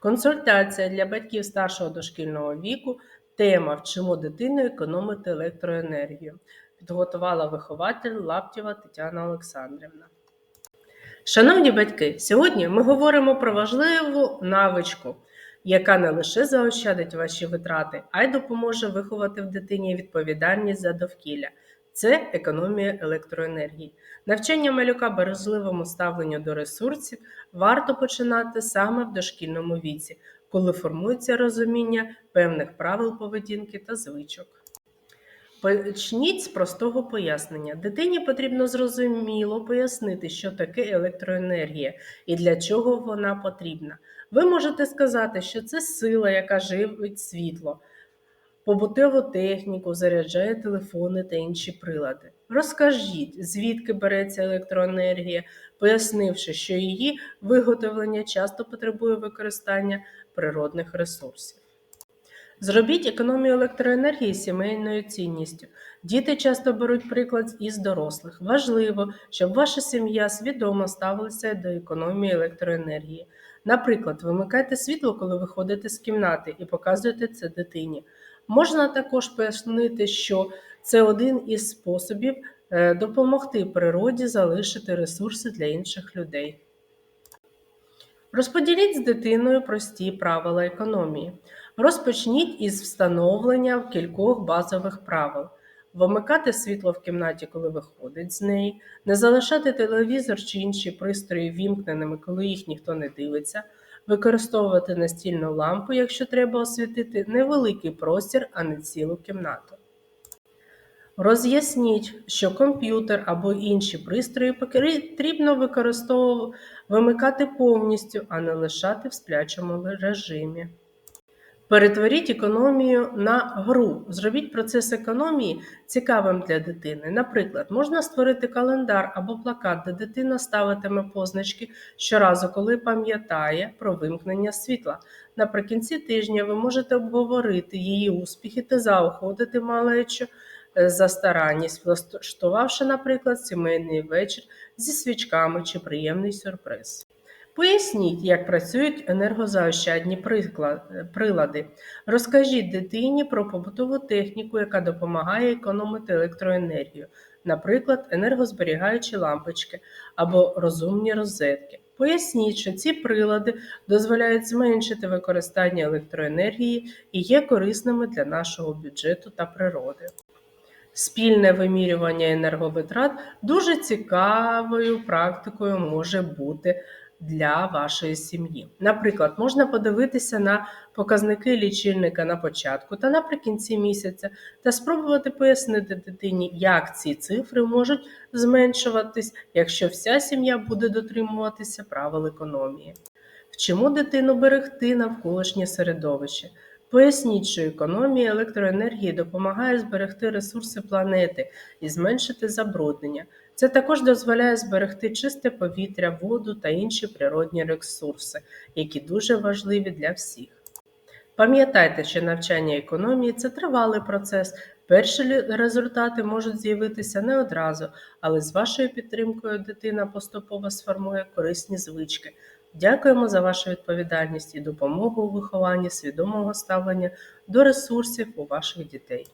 Консультація для батьків старшого дошкільного віку. Тема Вчимо дитину економити електроенергію. Підготувала вихователь Лаптєва Тетяна Олександрівна. Шановні батьки, сьогодні ми говоримо про важливу навичку, яка не лише заощадить ваші витрати, а й допоможе виховати в дитині відповідальність за довкілля. Це економія електроенергії. Навчання малюка бережливому ставленню до ресурсів варто починати саме в дошкільному віці, коли формується розуміння певних правил поведінки та звичок. Почніть з простого пояснення. Дитині потрібно зрозуміло пояснити, що таке електроенергія і для чого вона потрібна. Ви можете сказати, що це сила, яка живить світло, побутову техніку, заряджає телефони та інші прилади. Розкажіть, звідки береться електроенергія, пояснивши, що її виготовлення часто потребує використання природних ресурсів. Зробіть економію електроенергії сімейною цінністю. Діти часто беруть приклад із дорослих. Важливо, щоб ваша сім'я свідомо ставилася до економії електроенергії. Наприклад, вимикайте світло, коли виходите з кімнати, і показуєте це дитині. Можна також пояснити, що це один із способів е, допомогти природі залишити ресурси для інших людей. Розподіліть з дитиною прості правила економії. Розпочніть із встановлення кількох базових правил. Вимикати світло в кімнаті, коли виходить з неї, не залишати телевізор чи інші пристрої вімкненими, коли їх ніхто не дивиться, використовувати настільну лампу, якщо треба освітити невеликий простір, а не цілу кімнату. Роз'ясніть, що комп'ютер або інші пристрої потрібно вимикати повністю, а не лишати в сплячому режимі. Перетворіть економію на гру. Зробіть процес економії цікавим для дитини. Наприклад, можна створити календар або плакат, де дитина ставитиме позначки щоразу, коли пам'ятає про вимкнення світла. Наприкінці тижня ви можете обговорити її успіхи та заохотити малечу е, за старанність, влаштувавши, наприклад, сімейний вечір зі свічками чи приємний сюрприз. Поясніть, як працюють енергозаощадні прилади. Розкажіть дитині про побутову техніку, яка допомагає економити електроенергію, наприклад, енергозберігаючі лампочки або розумні розетки. Поясніть, що ці прилади дозволяють зменшити використання електроенергії і є корисними для нашого бюджету та природи. Спільне вимірювання енерговитрат дуже цікавою практикою може бути для вашої сім'ї. Наприклад, можна подивитися на показники лічильника на початку та наприкінці місяця та спробувати пояснити дитині, як ці цифри можуть зменшуватись, якщо вся сім'я буде дотримуватися правил економії. Вчимо дитину берегти навколишнє середовище. Поясніть, що економія електроенергії допомагає зберегти ресурси планети і зменшити забруднення. Це також дозволяє зберегти чисте повітря, воду та інші природні ресурси, які дуже важливі для всіх. Пам'ятайте, що навчання економії це тривалий процес. Перші результати можуть з'явитися не одразу, але з вашою підтримкою дитина поступово сформує корисні звички. Дякуємо за вашу відповідальність і допомогу у вихованні свідомого ставлення до ресурсів у ваших дітей.